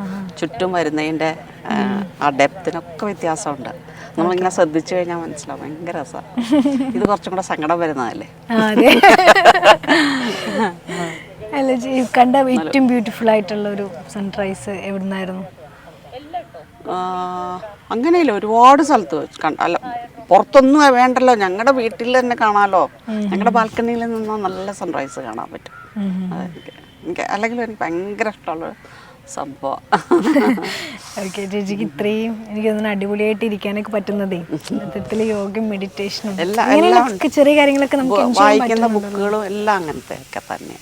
ചുറ്റും വരുന്നതിന്റെ ആ, ആ ഡെപ്തിനൊക്കെ വ്യത്യാസമുണ്ട്. നമ്മളിങ്ങനെ ശ്രദ്ധിച്ചു കഴിഞ്ഞാൽ മനസ്സിലാവും. ഭയങ്കര രസമാണ് ഇത് കുറച്ചും കൂടെ സങ്കടം വരുന്നതല്ലേ? കണ്ട ഏറ്റവും ബ്യൂട്ടിഫുൾ ആയിട്ടുള്ള ഒരു സൺറൈസ് എവിടുന്നായിരുന്നു? അങ്ങനെയില്ല ഒരുപാട് സ്ഥലത്ത് കണ്ട അല്ല പുറത്തൊന്നും വേണ്ടല്ലോ ഞങ്ങളുടെ വീട്ടിൽ തന്നെ കാണാലോ. ഞങ്ങളുടെ ബാൽക്കണിയിൽ നിന്നോ നല്ല സൺറൈസ് കാണാൻ പറ്റും. അതെനിക്ക് എനിക്ക് അല്ലെങ്കിൽ എനിക്ക് ഭയങ്കര ഇഷ്ടമുള്ള സംഭവം. ഓക്കെ ചേച്ചിക്ക് ഇത്രയും എനിക്ക് തോന്നുന്നു അടിപൊളിയായിട്ട് ഇരിക്കാനൊക്കെ പറ്റുന്നതേ. സത്യത്തിൽ യോഗയും മെഡിറ്റേഷനും അങ്ങനെയുള്ള ചെറിയ കാര്യങ്ങളൊക്കെ നമുക്ക് വായിക്കുന്ന ബുക്കുകളും എല്ലാം അങ്ങനത്തെ ഒക്കെ തന്നെ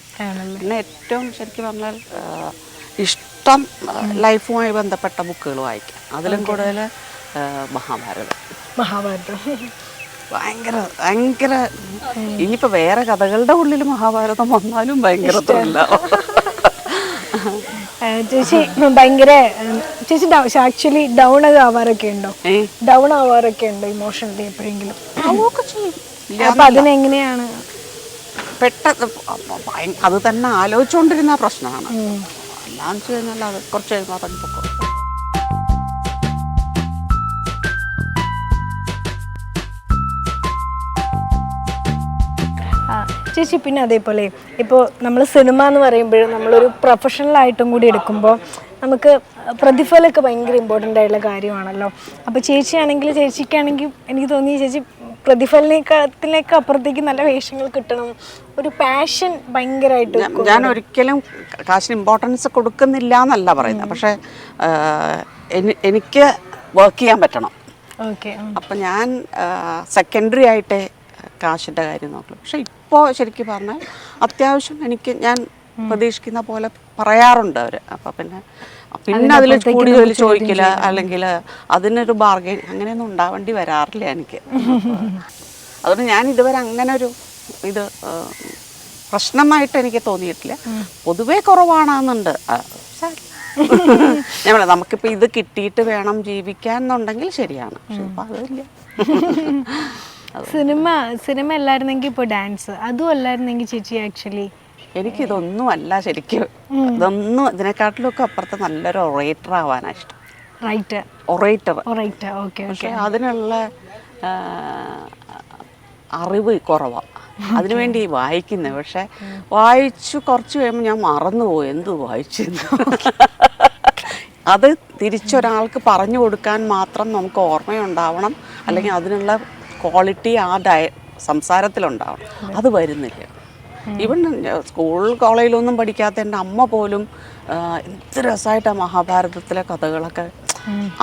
പിന്നെ ഏറ്റവും ശരിക്കും പറഞ്ഞാൽ ഇഷ്ടം ലൈഫുമായി ബന്ധപ്പെട്ട ബുക്കുകൾ വായിക്കാം. അതിലും കൂടുതൽ മഹാഭാരതം. മഹാഭാരതം. ഭയങ്കര ഭയങ്കര ഇനിയിപ്പോ വേറെ കഥകളുടെ ഉള്ളിൽ മഹാഭാരതം വന്നാലും ഭയങ്കര ത്രില്ലാവും. ചേച്ചി ഭയങ്കര ചേച്ചി ആക്ച്വലി ഡൗൺ ആവാറൊക്കെ ഉണ്ടോ? ഡൗൺ ആവാറൊക്കെ ഉണ്ടോ ഇമോഷണലി എപ്പോഴെങ്കിലും? അപ്പൊ അതിനെങ്ങനെയാണ് പെട്ടെന്ന് അത് തന്നെ ആലോചിച്ചുകൊണ്ടിരുന്ന പ്രശ്നമാണ്. എല്ലാം വെച്ച് കഴിഞ്ഞാൽ അത് കുറച്ച് കഴിയുമ്പോൾ അതങ്ങ് പൊക്കോ ചേച്ചി പിന്നെ അതേപോലെ ഇപ്പോൾ നമ്മൾ സിനിമ എന്ന് പറയുമ്പോൾ നമ്മളൊരു പ്രൊഫഷണൽ ആയിട്ടും കൂടി എടുക്കുമ്പോൾ നമുക്ക് പ്രതിഫലമൊക്കെ ഭയങ്കര ഇമ്പോർട്ടന്റ് ആയിട്ടുള്ള കാര്യമാണല്ലോ. അപ്പോൾ ചേച്ചിയാണെങ്കിൽ ചേച്ചിക്കാണെങ്കിൽ എനിക്ക് തോന്നി ചേച്ചി പ്രതിഫലനേക്കാളത്തിലേക്ക് അപ്പുറത്തേക്ക് നല്ല വേഷങ്ങൾ കിട്ടണം. ഒരു പാഷൻ ഭയങ്കരമായിട്ട് ഞാൻ- ഞാൻ ഒരിക്കലും കാശിന് ഇമ്പോർട്ടൻസ് കൊടുക്കുന്നില്ല എന്നല്ല പറയുന്നത്. പക്ഷേ എനിക്ക് വർക്ക് ചെയ്യാൻ പറ്റണം. ഓക്കെ അപ്പം ഞാൻ സെക്കൻഡറി ആയിട്ടേ കാശിന്റെ കാര്യം നോക്കുള്ളൂ. പക്ഷെ ഇപ്പോൾ ശരിക്കും പറഞ്ഞാൽ അത്യാവശ്യം എനിക്ക് ഞാൻ പ്രതീക്ഷിക്കുന്ന പോലെ പറയാറുണ്ട് അവർ അപ്പം പിന്നെ പിന്നെ അതിൽ കൂടി ജോലി ചോദിക്കില്ല അല്ലെങ്കിൽ അതിനൊരു ബാർഗെയിൻ അങ്ങനെയൊന്നും ഉണ്ടാവേണ്ടി വരാറില്ല എനിക്ക്. അതുകൊണ്ട് ഞാൻ ഇതുവരെ അങ്ങനെ ഒരു ഇത് പ്രശ്നമായിട്ട് എനിക്ക് തോന്നിയിട്ടില്ല. പൊതുവേ കുറവാണെന്നുണ്ട്. ഞാൻ പറയാം നമുക്കിപ്പോൾ ഇത് കിട്ടിയിട്ട് വേണം ജീവിക്കാൻ എന്നുണ്ടെങ്കിൽ ശരിയാണ്. പക്ഷെ ഇപ്പം അതില്ല. സിനിമ സിനിമ അല്ലായിരുന്നെങ്കിൽ ഇപ്പോൾ ഡാൻസ്. അതും അല്ലായിരുന്നെങ്കിൽ ചേച്ചി ആക്ച്വലി. എനിക്കിതൊന്നും അല്ല ശരിക്കും. ഇതൊന്നും ഇതിനെക്കാട്ടിലൊക്കെ അപ്പുറത്ത് നല്ലൊരു ഒറേറ്റർ ആവാനാണ് ഇഷ്ടം. റൈറ്റർ ഒറേറ്റർ ഒറേറ്റർ ഓക്കെ പക്ഷെ അതിനുള്ള അറിവ് കുറവാണ് അതിനുവേണ്ടി വായിക്കുന്നത് പക്ഷെ വായിച്ചു കുറച്ച് കഴിയുമ്പോൾ ഞാൻ മറന്നുപോയി. എന്ത് വായിച്ചിരുന്നു അത് തിരിച്ചൊരാൾക്ക് പറഞ്ഞു കൊടുക്കാൻ മാത്രം നമുക്ക് ഓർമ്മയുണ്ടാവണം. അല്ലെങ്കിൽ അതിനുള്ള ക്വാളിറ്റി ആ ഡയ സംസാരത്തിലുണ്ടാവണം അത് വരുന്നില്ല. ഈവൻ സ്കൂൾ കോളേജിലൊന്നും പഠിക്കാത്ത എന്റെ അമ്മ പോലും എന്ത് രസമായിട്ടാണ് മഹാഭാരതത്തിലെ കഥകളൊക്കെ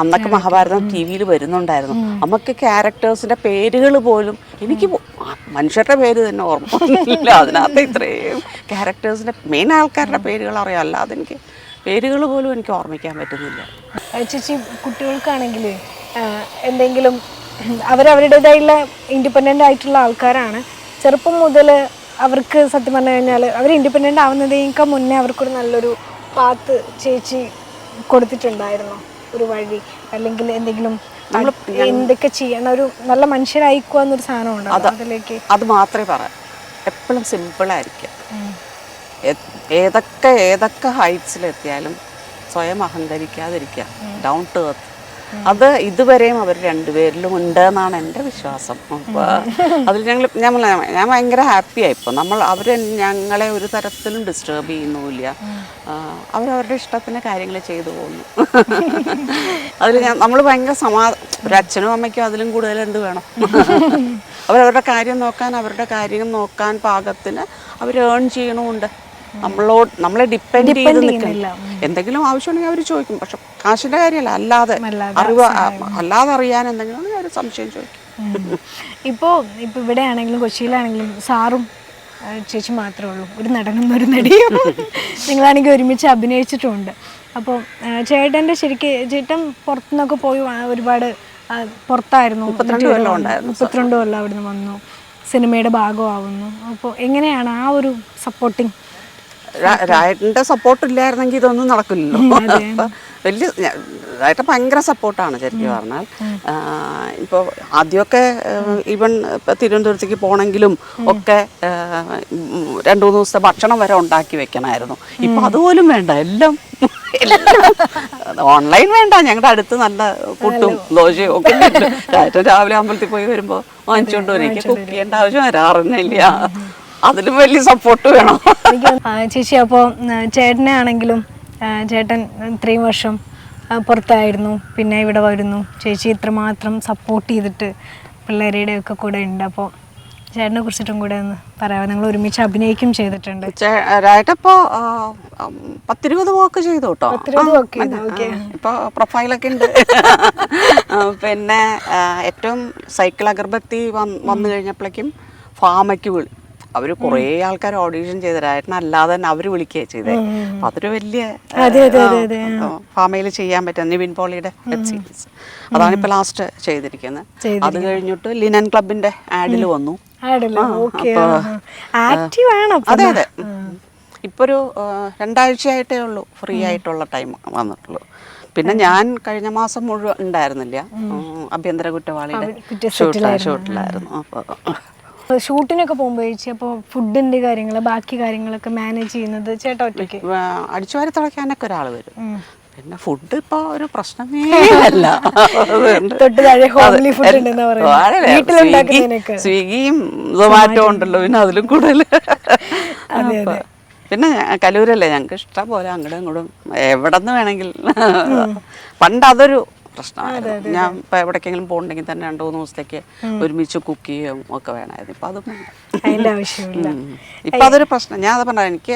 അന്നൊക്കെ മഹാഭാരതം ടി വിയിൽ വരുന്നുണ്ടായിരുന്നു അമ്മയ്ക്ക് ക്യാരക്ടേഴ്സിന്റെ പേരുകൾ പോലും എനിക്ക് മനുഷ്യരുടെ പേര് തന്നെ ഓർമ്മ ഇല്ല അതിനകത്ത് ഇത്രയും ക്യാരക്ടേഴ്സിന്റെ മെയിൻ ആൾക്കാരുടെ പേരുകൾ അറിയാം. അല്ലാതെ എനിക്ക് പേരുകൾ പോലും എനിക്ക് ഓർമ്മിക്കാൻ പറ്റുന്നില്ല. ചേച്ചി കുട്ടികൾക്കാണെങ്കിൽ എന്തെങ്കിലും അവരവരുടേതായുള്ള ഇൻഡിപെൻഡന്റ് ആയിട്ടുള്ള ആൾക്കാരാണ്. ചെറുപ്പം മുതൽ അവർക്ക് സത്യം പറഞ്ഞു കഴിഞ്ഞാൽ അവർ ഇൻഡിപെൻഡന്റ് ആവുന്നതിനേക്കാൾ മുന്നേ അവർക്കൊരു നല്ലൊരു പാത്ത് ചേച്ചി കൊടുത്തിട്ടുണ്ടായിരുന്നു. ഒരു വഴി. അല്ലെങ്കിൽ എന്തെങ്കിലും എന്തൊക്കെ ചെയ്യണം. ഒരു നല്ല മനുഷ്യരായിക്കുക എന്നൊരു സാധനം ഉണ്ട് അതിലേക്ക്. അത് മാത്രമേ പറയാം എപ്പോഴും സിമ്പിളായിരിക്കും ഏതൊക്കെ ഏതൊക്കെ ഹൈറ്റ്സിലെത്തിയാലും സ്വയം അഹങ്കരിക്കാതിരിക്കുക. ഡൗൺ ടു എർത്ത് അത് ഇതുവരെയും അവർ രണ്ടുപേരിലും ഉണ്ട് എന്നാണ് എന്റെ വിശ്വാസം. അപ്പോൾ അതിൽ ഞങ്ങൾ ഞാൻ ഞാൻ ഭയങ്കര ഹാപ്പിയായി. ഇപ്പോൾ നമ്മൾ അവർ ഞങ്ങളെ ഒരു തരത്തിലും ഡിസ്റ്റർബ് ചെയ്യുന്നുമില്ല. അവരവരുടെ ഇഷ്ടത്തിന് കാര്യങ്ങൾ ചെയ്തു പോകുന്നു. അതിൽ ഞാൻ നമ്മൾ ഭയങ്കര സമാ ഒരു അച്ഛനും അമ്മയ്ക്കും അതിലും കൂടുതൽ എന്ത് വേണം? അവരവരുടെ കാര്യം നോക്കാൻ അവരുടെ കാര്യം നോക്കാൻ പാകത്തിന് അവർ ഏൺ ചെയ്യണമുണ്ട്. നമ്മളോട് നമ്മളെ ഡിപ്പെൻഡ് ചെയ്ത് നിൽക്കില്ല എന്തെങ്കിലും ആവശ്യമുണ്ടെങ്കിൽ അവർ ചോദിക്കും. പക്ഷെ കാശിന്റെ കാര്യമല്ല അല്ലാതെ അറിവ് അല്ലാതെ അറിയാൻ എന്തെങ്കിലും അവർ സംശയം ചോദിക്കും. ഇപ്പോ ഇപ്പോൾ ഇവിടെ ആണെങ്കിലും കൊച്ചിയിലാണെങ്കിലും സാറും ചേച്ചി മാത്രമേ ഉള്ളൂ. ഒരു നടനും ഒരു നടിയും നിങ്ങളാണെങ്കിൽ ഒരുമിച്ച് അഭിനയിച്ചിട്ടുണ്ട്. അപ്പോൾ ചേട്ടന്റെ ശരിക്ക് ചേട്ടൻ പുറത്തുനിന്നൊക്കെ പോയി ഒരുപാട് പുറത്തായിരുന്നു. മുപ്പത്തിരണ്ട് കൊല്ലം ഉണ്ടായിരുന്നു മുപ്പത്തിരണ്ട് കൊല്ലം അവിടുന്ന് വന്നു. സിനിമയുടെ ഭാഗമാവുന്നു. അപ്പോൾ എങ്ങനെയാണ് ആ ഒരു സപ്പോർട്ടിങ് രായട്ടിന്റെ സപ്പോർട്ട് ഇല്ലായിരുന്നെങ്കിൽ ഇതൊന്നും നടക്കില്ലല്ലോ. വലിയ രായട്ട ഭയങ്കര സപ്പോർട്ടാണ് ശരിക്കും പറഞ്ഞാൽ. ഇപ്പോൾ ആദ്യമൊക്കെ ഈവൻ ഇപ്പം തിരുവനന്തപുരത്തേക്ക് പോകണമെങ്കിലും ഒക്കെ രണ്ട് മൂന്ന് ദിവസത്തെ ഭക്ഷണം വരെ ഉണ്ടാക്കി വെക്കണമായിരുന്നു ഇപ്പൊ അതുപോലും വേണ്ട എല്ലാം ഓൺലൈൻ വേണ്ട ഞങ്ങളുടെ അടുത്ത് നല്ല പുട്ടും ദോശയും ഒക്കെ. രായട്ടൻ രാവിലെ അമ്പലത്തിൽ പോയി വരുമ്പോൾ വാങ്ങിച്ചുകൊണ്ട് എനിക്ക് കുക്ക് ചെയ്യേണ്ട ആവശ്യം വരാറുന്നില്ല അതിലും വലിയ സപ്പോർട്ട് വേണം. ചേച്ചി അപ്പോൾ ചേട്ടനെ ആണെങ്കിലും ചേട്ടൻ ഇത്രയും വർഷം പുറത്തായിരുന്നു പിന്നെ ഇവിടെ വരുന്നു. ചേച്ചി ഇത്രമാത്രം സപ്പോർട്ട് ചെയ്തിട്ട് പിള്ളേരുടെ ഒക്കെ കൂടെ ഉണ്ട്. അപ്പോൾ ചേട്ടനെ കുറിച്ചിട്ടും കൂടെ ഒന്ന് പറയാമോ? നിങ്ങൾ ഒരുമിച്ച് അഭിനയിക്കും ചെയ്തിട്ടുണ്ട്. ചേട്ടപ്പോ പത്തിരുപത് വാക്ക് ചെയ്തു കേട്ടോ. ഇപ്പൊ പ്രൊഫൈലൊക്കെ ഉണ്ട്. പിന്നെ ഏറ്റവും സൈക്കിൾ അഗർബത്തി വന്നു കഴിഞ്ഞപ്പോഴേക്കും ഫാമയ്ക്ക് വിളി അവർ കുറേ ആൾക്കാർ ഓഡീഷൻ ചെയ്ത രായട്ടൻ അല്ലാതെ തന്നെ അവർ വിളിക്കുകയാണ് ചെയ്തേ. അപ്പൊ അതൊരു വലിയ ഫാമയിൽ ചെയ്യാൻ പറ്റും നിവിൻ പോളിയുടെ വെബ് സീരീസ്. അതാണ് ഇപ്പൊ ലാസ്റ്റ് ചെയ്തിരിക്കുന്നത്. അത് കഴിഞ്ഞിട്ട് ലിനൻ ക്ലബിന്റെ ആഡിൽ വന്നു. അതെ അതെ. ഇപ്പൊ ഒരു രണ്ടാഴ്ചയായിട്ടേ ഉള്ളൂ. ഫ്രീ ആയിട്ടുള്ള ടൈം വന്നിട്ടുള്ളൂ. പിന്നെ ഞാൻ കഴിഞ്ഞ മാസം മുഴുവൻ ഉണ്ടായിരുന്നില്ല. അഭ്യന്തര ആഭ്യന്തര കുറ്റവാളിയുടെ ഷൂട്ട് ഷൂട്ടിലായിരുന്നു. അപ്പോൾ ഷൂട്ടിനൊക്കെ പോകുമ്പോഴേ അപ്പോൾ ഫുഡിന്റെ കാര്യങ്ങൾ ബാക്കി കാര്യങ്ങളൊക്കെ മാനേജ് ചെയ്യുന്നത് ചേട്ടാ ഒറ്റയ്ക്ക്? അടിച്ചുവാരി തുടക്കാനൊക്കെ ഒരാൾ വരും. പിന്നെ ഫുഡ് ഇപ്പൊ ഒരു പ്രശ്നമേ അല്ല. സ്വിഗ്ഗിയും സൊമാറ്റോ ഉണ്ടല്ലോ പിന്നെ അതിലും കൂടുതൽ. പിന്നെ കലൂരല്ലേ ഞങ്ങൾക്ക് ഇഷ്ടം പോലെ അങ്ങോട്ടും ഇങ്ങോട്ടും എവിടെ നിന്ന് വേണമെങ്കിൽ പണ്ട് അതൊരു പ്രശ്നമായിരുന്നു. ഞാൻ ഇപ്പൊ എവിടേക്കെങ്കിലും പോകണമെങ്കിൽ തന്നെ രണ്ടു മൂന്ന് ദിവസത്തേക്ക് ഒരുമിച്ച് കുക്ക് ചെയ്യും ഒക്കെ വേണമായിരുന്നു. ഇപ്പൊ അതും അതിന്റെ ആവശ്യമില്ല. ഉം. ഇപ്പൊ അതൊരു പ്രശ്നം. ഞാൻ അത് പറഞ്ഞ എനിക്ക്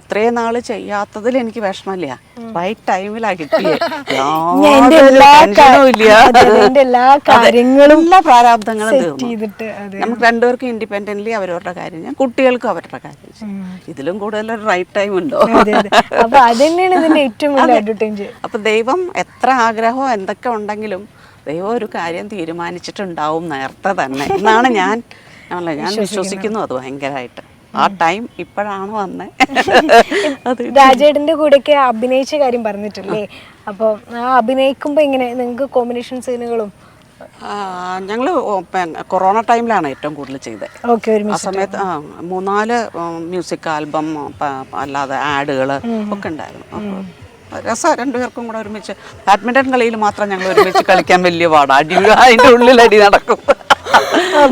ഇത്രയും നാൾ ചെയ്യാത്തതിൽ എനിക്ക് വിഷമമില്ല. റൈറ്റ് ടൈമിലാ കിട്ടിയേ. എന്റെ എല്ലാ കാര്യങ്ങളും എല്ലാ പ്രാരാബ്ദങ്ങളും തീർന്നു. ചെയ്തിട്ട് നമുക്ക് രണ്ടുപേർക്കും ഇൻഡിപെൻഡന്റ്ലി അവരവരുടെ കാര്യം ഞാൻ കുട്ടികൾക്കും അവരുടെ കാര്യം ഇതിലും കൂടുതൽ ഒരു റൈറ്റ് ടൈം ഉണ്ടോ അപ്പൊ ഇതിന്റെ ഏറ്റവും വലിയ അഡ്വർടൈസ് അപ്പൊ ദൈവം എത്ര ആഗ്രഹമോ എന്തൊക്കെ ഉണ്ടെങ്കിലും ദൈവം ഒരു കാര്യം തീരുമാനിച്ചിട്ടുണ്ടാവും നേരത്തെ തന്നെ. എന്നാണ് ഞാൻ ഞാനല്ല, ഞാൻ വിശ്വസിക്കുന്നു അത് ഭയങ്കരമായിട്ട് ആ ടൈം ഇപ്പോഴാണ് വന്നേ. രാജേടിന്റെ രാജേട്ടന്റെ കൂടെയൊക്കെ അഭിനയിച്ച കാര്യം പറഞ്ഞിട്ടില്ലേ? അപ്പോൾ ആ അഭിനയിക്കുമ്പോൾ ഇങ്ങനെ നിങ്ങൾക്ക് കോമ്പിനേഷൻ സീനുകളും ഞങ്ങൾ കൊറോണ ടൈമിലാണ് ഏറ്റവും കൂടുതൽ ചെയ്തത് ആ സമയത്ത് ആ മൂന്നാൽ മ്യൂസിക് ആൽബം അല്ലാതെ ആഡുകൾ ഒക്കെ ഉണ്ടായിരുന്നു. അപ്പോൾ രസം രണ്ടുപേർക്കും കൂടെ ഒരുമിച്ച്. ബാഡ്മിന്റൺ കളിയിൽ മാത്രം ഞങ്ങൾ ഒരുമിച്ച് കളിക്കാൻ വലിയ പാടാണ് അടി അതിന്റെ ഉള്ളിൽ അടി നടക്കും.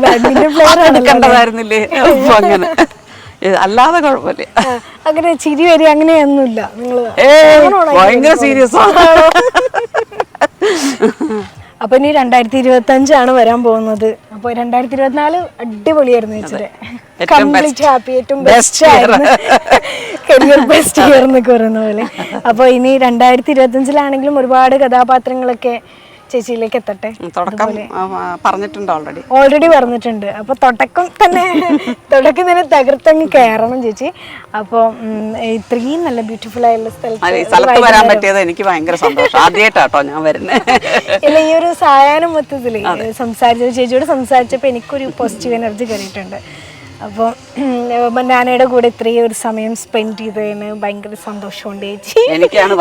ബാഡ്മിന്റൺ പ്ലെയർ എടുക്കണ്ടതായിരുന്നില്ലേ അങ്ങനെ. അല്ലാതെ കുഴപ്പമില്ല. അങ്ങനെ ചിരി വരെ അങ്ങനെയൊന്നുമില്ല. നിങ്ങൾ ഭയങ്കര സീരിയസ് അപ്പൊ ഇനി രണ്ടായിരത്തി ഇരുപത്തി അഞ്ചാണ് വരാൻ പോകുന്നത്. അപ്പൊ രണ്ടായിരത്തി ഇരുപത്തിനാല് അടിപൊളിയായിരുന്നു ചേച്ചി കംപ്ലീറ്റ് ഹാപ്പി ഏറ്റവും ബെസ്റ്റ് ആയിരുന്നു. കരിയർ ബെസ്റ്റ് ഇയർ എന്നൊക്കെ പറയുന്ന പോലെ. അപ്പൊ ഇനി രണ്ടായിരത്തി ഇരുപത്തി അഞ്ചിലാണെങ്കിലും ഒരുപാട് കഥാപാത്രങ്ങളൊക്കെ ചേച്ചിയിലേക്ക് എത്തട്ടെ? തുടക്കം പറഞ്ഞിട്ടുണ്ട് ഓൾറെഡി ഓൾറെഡി പറഞ്ഞിട്ടുണ്ട്. അപ്പൊ തുടക്കം തന്നെ തുടക്കം തന്നെ തകർത്തങ്ങ് കയറണം ചേച്ചി. അപ്പൊ ഇത്രയും നല്ല ബ്യൂട്ടിഫുൾ ആയുള്ള സ്ഥലത്ത് സ്ഥലത്ത് വരാൻ പറ്റിയത് എനിക്ക് ഭയങ്കര സന്തോഷം. ആദ്യമായിട്ടാട്ടോ ഞാൻ വരുന്നത് ഇല്ല ഈ ഒരു സായാഹ്നം മൊത്തത്തിൽ സംസാരിച്ചത് ചേച്ചിയോട് സംസാരിച്ചപ്പോ എനിക്കൊരു പോസിറ്റീവ് എനർജി കയറിയിട്ടുണ്ട്. അപ്പോൾ നാനയുടെ കൂടെ ഇത്രയും ഒരു സമയം സ്പെൻഡ് ചെയ്തതിന് ഭയങ്കര സന്തോഷമുണ്ട് ചേച്ചി. എനിക്കാണ്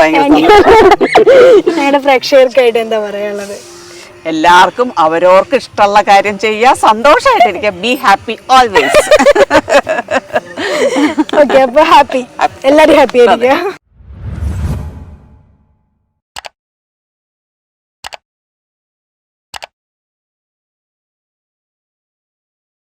ഞങ്ങളുടെ പ്രേക്ഷകർക്കായിട്ട് എന്താ പറയാനുള്ളത്? എല്ലാവർക്കും അവരവർക്ക് ഇഷ്ടമുള്ള കാര്യം ചെയ്യുക. സന്തോഷമായിട്ടിരിക്കുക. ബി ഹാപ്പി ഓൾവേസ് ഓക്കെ അപ്പോൾ ഹാപ്പി എല്ലാവരും ഹാപ്പി ആയിരിക്കുക.